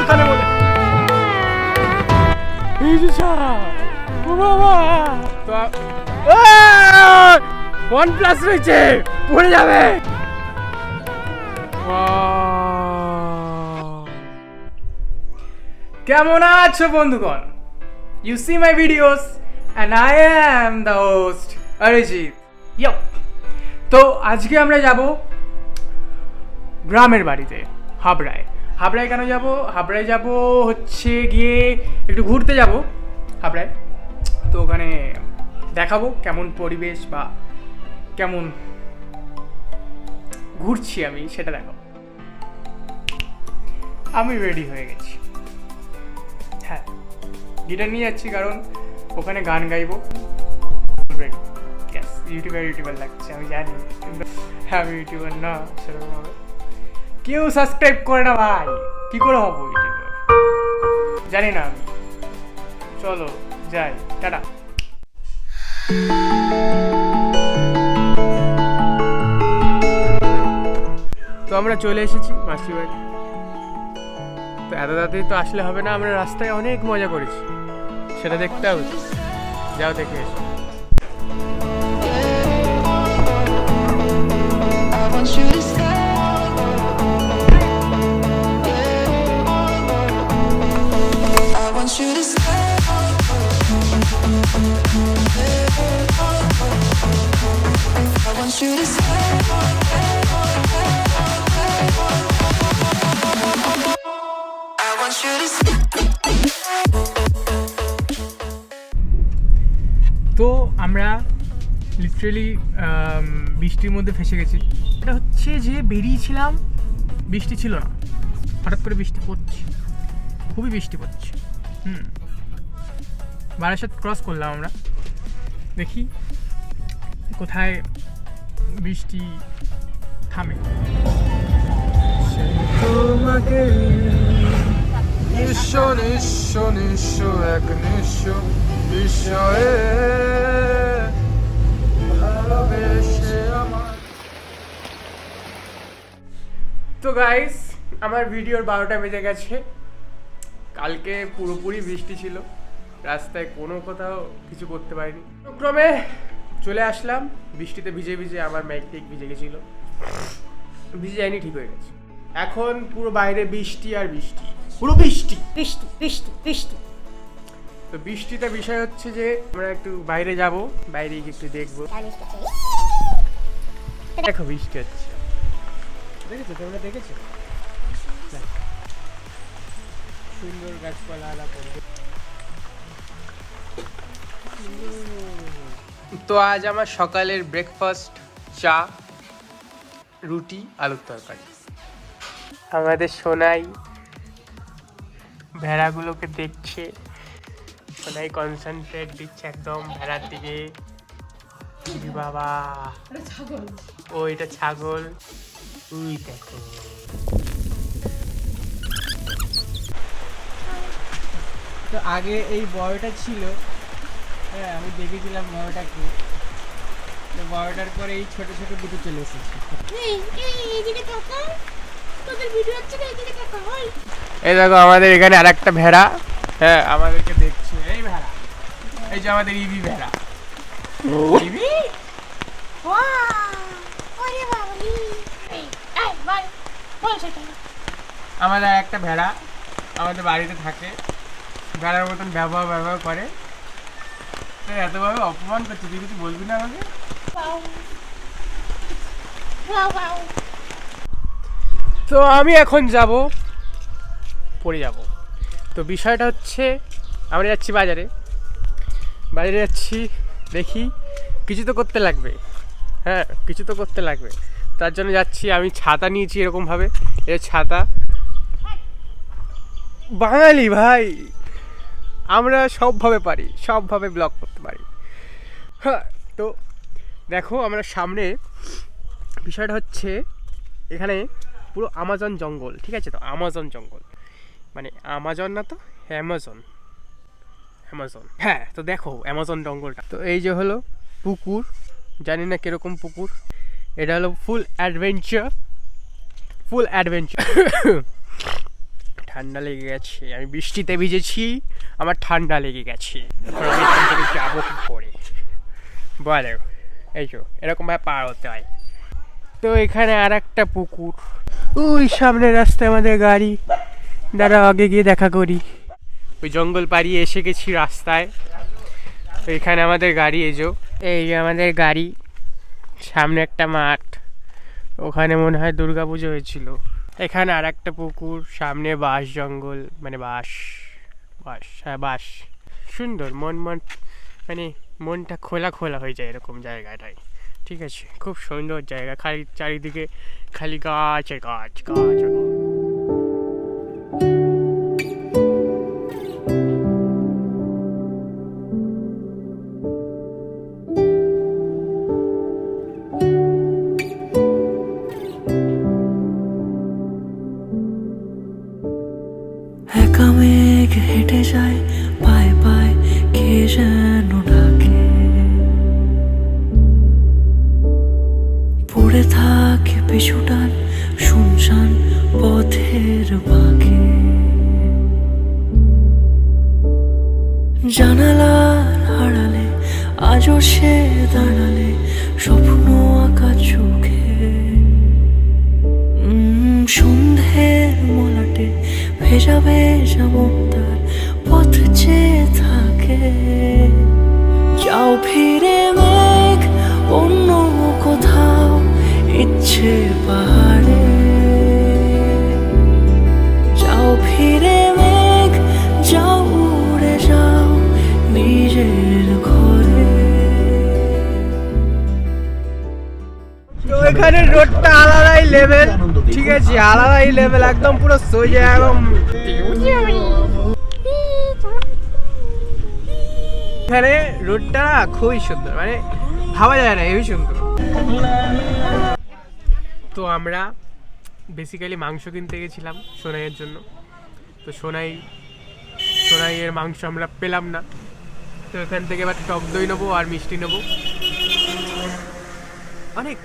ওখানে বলে one plus রয়েছে পড়ে যাবে। কেমন আছো বন্ধুগণ? You see my videos and I am the host Arijit. Yo তো আজকে আমরা যাব গ্রামের বাড়িতে হাবড়ায়। হাবড়ায় কেন যাব? হাবড়ায় যাব হচ্ছে গিয়ে একটু ঘুরতে যাব হাবড়ায়। তো ওখানে দেখাবো কেমন পরিবেশ বা কেমন ঘুরছি আমি, সেটা দেখো আমি রেডি হয়ে গেছি। হ্যাঁ গিটার নিয়ে যাচ্ছি কারণ ওখানে গান গাইবো। ইউটিউবার ইউটিউবার লাগছে, আমি জানি। হ্যাঁ আমি ইউটিউবার না সেরকম হবে কেউ সাবস্ক্রাইব করে না ভাই। কি করে হব জানি না আমি। চলো, যাই। টাটা। তো আমরা চলে এসেছি মাসি বাড়ি তো এত তাড়াতাড়ি তো আসলে হবে না, আমরা রাস্তায় অনেক মজা করেছি। সেটা দেখতে হবে। যাও দেখে এসো। I want you to তো আমরা লিটারেলি বৃষ্টির মধ্যে ফেসে গেছি। এটা হচ্ছে যে বেরিয়েছিলাম, বৃষ্টি ছিল না। হঠাৎ করে বৃষ্টি পড়ছে। খুবই বৃষ্টি পড়ছে। হুম। বারাসাত ক্রস করলাম আমরা। দেখি কোথায় বৃষ্টি থামে। তোমাকে নিঃস্ব নিঃস্ব নিঃস্ব এক নিঃস্ব বিষয়ে ভালোবেসে আমার তো গাইস আমার ভিডিওর বারোটা বেজে গেছে। কালকে পুরোপুরি বৃষ্টি ছিল। রাস্তায় কোনো কোথাও কিছু করতে পারিনি। ক্রমে চলে আসলাম। বৃষ্টিতে ভিজে ভিজে আমার মাইক টেক ভিজে গেছিল। ভিজে যায়নি, ঠিক হয়ে গেছে। এখন পুরো বাইরে বৃষ্টি আর বৃষ্টি। পুরো বৃষ্টি। বৃষ্টি বৃষ্টি বৃষ্টি। তো বৃষ্টিতে বিষয় হচ্ছে যে, আমরা একটু বাইরে যাব। বাইরে গিয়ে একটু দেখব। দেখো বৃষ্টি হচ্ছে। দেখেছ? তোমরা দেখেছ? দেখো। সুন্দর গাছপালা আলা। তো আজ আমার সকালের ব্রেকফাস্ট চা রুটি আলুর তরকারি। আমাদের সোনাই ভেড়াগুলোকে দেখছে। সোনাই কনসেন্ট্রেট দিচ্ছে একদম ভেড়ার দিকে। বাবা। ও এটা ছাগল। উই দেখো। তো আগে এই বড়টা ছিল। হ্যাঁ আমি দেখেছিলাম বড়টাকে। তো বড়টার পরে এই ছোট ছোট দুটো চলে এসেছে। এই দেখো আমাদের এখানে আর একটা ভেড়া। হ্যাঁ আমাদেরকে দেখছে। এই ভেড়া। এই যে আমাদের ইবি ভেড়া। ইবি? আমাদের একটা ভেড়া আমাদের বাড়িতে থাকে। ভেড়ার মতন ব্যবহার ব্যবহার করে। এতভাবে অপমান করছে, তুই কিছু বলবি না আমাকে? তো আমি এখন যাব, পড়ে যাব। তো বিষয়টা হচ্ছে, আমরা যাচ্ছি বাজারে। বাজারে যাচ্ছি, দেখি কিছু তো করতে লাগবে। হ্যাঁ কিছু তো করতে লাগবে। তার জন্য যাচ্ছি, আমি ছাতা নিয়েছি এরকমভাবে। এর ছাতা। বাঙালি ভাই! আমরা সবভাবে পারি, সবভাবে ব্লগ করতে পারি। হ্যাঁ তো দেখো আমরা সামনে বিষয়টা হচ্ছে এখানে পুরো আমাজন জঙ্গল, ঠিক আছে তো? আমাজন জঙ্গল। মানে আমাজন না তো অ্যামাজন অ্যামাজন হ্যাঁ তো দেখো অ্যামাজন জঙ্গলটা। তো এই যে হলো পুকুর, জানি না কীরকম পুকুর। এটা হলো ফুল অ্যাডভেঞ্চার ফুল অ্যাডভেঞ্চার ঠান্ডা লেগে গেছে। আমি বৃষ্টিতে ভিজেছি, আমার ঠান্ডা লেগে গেছে। যাব করে? বলো এই তো, এরকমভাবে পার হতে হয়। তো এখানে আর একটা পুকুর। ওই সামনের রাস্তায় আমাদের গাড়ি। দাঁড়া আগে গিয়ে দেখা করি। ওই জঙ্গল পাড়িয়ে এসে গেছি রাস্তায়। তো এখানে আমাদের গাড়ি এজো এই যে আমাদের গাড়ি। সামনে একটা মাঠ। ওখানে মনে হয় দুর্গা পুজো হয়েছিল। এখানে আর একটা পুকুর, সামনে বাস জঙ্গল মানে বাস বাস হ্যাঁ বাঁশ সুন্দর, মন মন মানে মনটা খোলা খোলা হয়ে যায় এরকম জায়গাটাই ঠিক আছে খুব সুন্দর জায়গা, খালি চারিদিকে খালি গাছ গাছ গাছ গাছ। লেভেল ঠিক আছে আলাদাই লেভেল একদম পুরো সোজা একদম। এখানে রোডটা খুবই সুন্দর মানে ভাবা যায় না হেবি সুন্দর। তো আমরা বেসিক্যালি মাংস কিনতে গেছিলাম সোনাইয়ের জন্য। তো সোনাই সোনাইয়ের মাংস আমরা পেলাম না। তো এখান থেকে এবার টক দই নেব আর মিষ্টি নেব। অনেক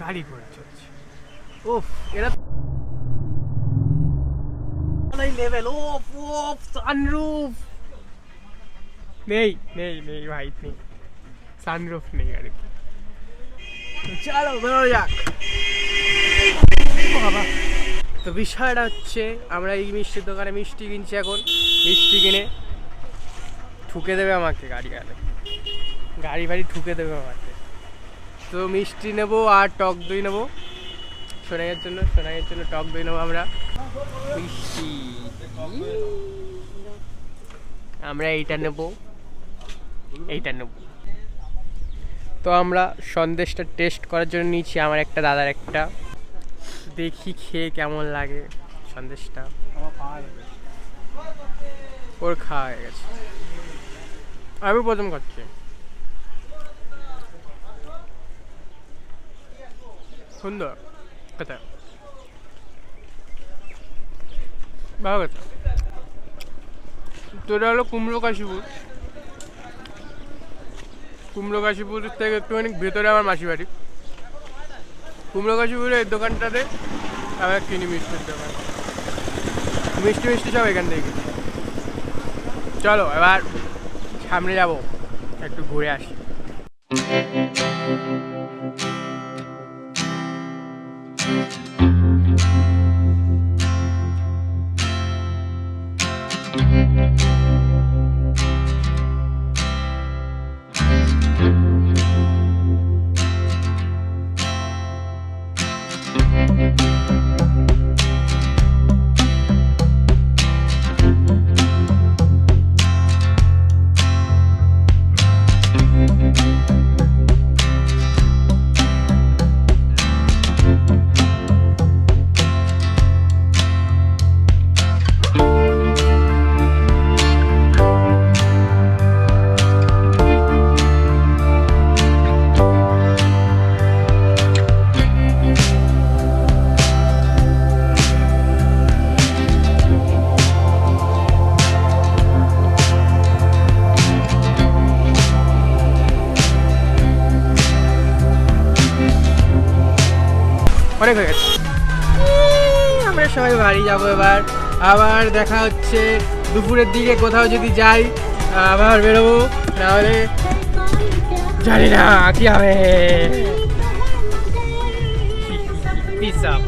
গাড়ি ঘোড়া চলছে। ওফ এরা লেভেল ওফ ওফ সানরুফ নেই নেই নেই ভাই নেই। সানরুফ নেই আর কি তো চলো বেরো যাক। বাবা। তো বিষয়টা হচ্ছে আমরা এই মিষ্টির দোকানে মিষ্টি কিনছি এখন। মিষ্টি কিনে ঠুকে দেবে আমাকে গাড়ি গাড়ি গাড়ি বাড়ি ঠুকে দেবে আমাকে। তো মিষ্টি নেব আর টক দই নেব। সোনাইয়ের জন্য সোনাইয়ের জন্য টক দই নেব আমরা। মিষ্টি। আমরা এইটা নেব। এইটা নেব। তো আমরা সন্দেশটা টেস্ট করার জন্য নিয়েছি, আমার একটা, দাদার একটা। দেখি খেয়ে কেমন লাগে সন্দেশটা। ওর খাওয়া হয়ে গেছে। আমি প্রথম খাচ্ছি। সুন্দর কথা ভালো কথা তো হলো কুমড়ো কাশিপুর কুমড়ো কাশীপুর থেকে একটুখানি ভেতরে আমার মাসি বাড়ি কুমড়ো কাশীপুরের দোকানটাতে আমরা কিনি মিষ্টির দোকান মিষ্টি মিষ্টি সব এখান থেকে চলো এবার সামনে যাব একটু ঘুরে আসি অনেক হয়ে গেছে। আমরা সবাই বাড়ি যাব এবার। আবার দেখা হচ্ছে দুপুরের দিকে কোথাও যদি যাই আবার বেরোবো তাহলে জানি না কি হবে। Piece up